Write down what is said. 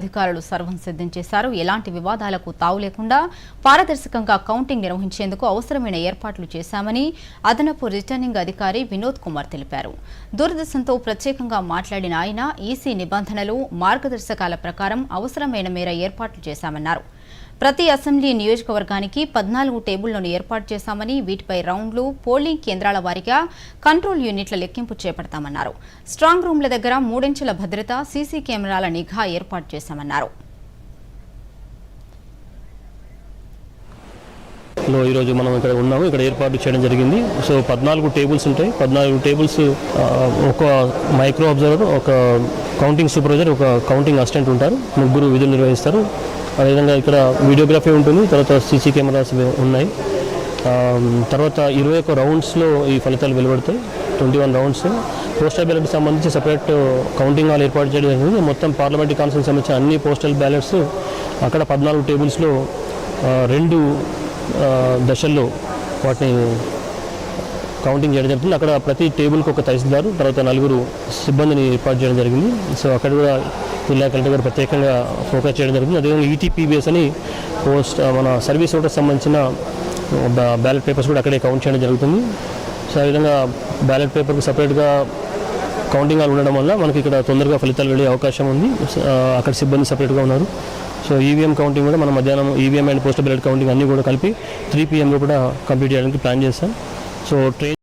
అధికారులు సర్వం సిద్ధం చేశారు. ఎలాంటి వివాదాలకు తావు లేకుండా పారదర్శకంగా కౌంటింగ్ నిర్వహించేందుకు అవసరమైన ఏర్పాట్లు చేశామని అదనపు రిటర్నింగ్ అధికారి వినోద్ కుమార్ తెలిపారు. దూరదర్శన్తో ప్రత్యేకంగా మాట్లాడిన ఆయన ఈసీ నిబంధనలు మార్గదర్శకాల ప్రకారం అవసరమైన మేర ఏర్పాట్లు చేశామన్నారు. ప్రతి అసెంబ్లీ నియోజకవర్గానికి పద్నాలుగు టేబుళ్ళను ఏర్పాటు చేశామని వీటిపై రౌండ్లు పోలింగ్ కేంద్రాల వారీగా కంట్రోల్ యూనిట్ల లెక్కింపు చేపడతామన్నారు. స్ట్రాంగ్ రూమ్ల దగ్గర మూడించుల భద్రత సీసీ కెమెరాల నిఘా ఏర్పాటు చేశామన్నారు. లో ఈరోజు మనం ఇక్కడ ఉన్నాము. ఇక్కడ ఏర్పాటు చేయడం జరిగింది. సో పద్నాలుగు టేబుల్స్ ఉంటాయి. పద్నాలుగు టేబుల్స్ ఒక మైక్రో అబ్జర్వర్ ఒక కౌంటింగ్ సూపర్వైజర్ ఒక కౌంటింగ్ అసిస్టెంట్ ఉంటారు. ముగ్గురు విధులు నిర్వహిస్తారు. అదేవిధంగా ఇక్కడ వీడియోగ్రఫీ ఉంటుంది తర్వాత సీసీ కెమెరాస్ ఉన్నాయి. తర్వాత ఇరవై ఒక్క రౌండ్స్లో ఈ ఫలితాలు వెలువడతాయి. Twenty one rounds. పోస్టల్ బ్యాలెట్కి సంబంధించి సపరేట్ కౌంటింగ్ హాల్ ఏర్పాటు చేయడం జరిగింది. మొత్తం పార్లమెంటరీ కాన్ఫరెన్స్ సంబంధించిన అన్ని పోస్టల్ బ్యాలెట్స్ అక్కడ పద్నాలుగు టేబుల్స్లో రెండు దశల్లో వాటిని కౌంటింగ్ చేయడం జరుగుతుంది. అక్కడ ప్రతి టేబుల్కి ఒక తహసీల్దారు తర్వాత నలుగురు సిబ్బందిని ఏర్పాటు చేయడం జరిగింది. సో అక్కడ కూడా జిల్లా కలెక్టర్ గారు ప్రత్యేకంగా ఫోకస్ చేయడం జరిగింది అదేవిధంగా ఈటీపీబీఎస్ అని పోస్ట్ మన సర్వీస్ ఓటర్ సంబంధించిన బ్యాలెట్ పేపర్స్ కూడా అక్కడే కౌంట్ చేయడం జరుగుతుంది. సో ఆ విధంగా బ్యాలెట్ పేపర్కి సపరేట్గా కౌంటింగ్ హాల్ ఉండడం వల్ల మనకి ఇక్కడ తొందరగా ఫలితాలు వెళ్ళే అవకాశం ఉంది. అక్కడ సిబ్బంది సపరేట్గా ఉన్నారు. సో ఈవీఎం కౌంటింగ్ కూడా మనం మధ్యాహ్నం EVM and postal ballot counting అన్నీ కూడా కలిపి త్రీ పీఎంలో కూడా కంప్లీట్ చేయడానికి ప్లాన్ చేస్తాం సో ట్రైన్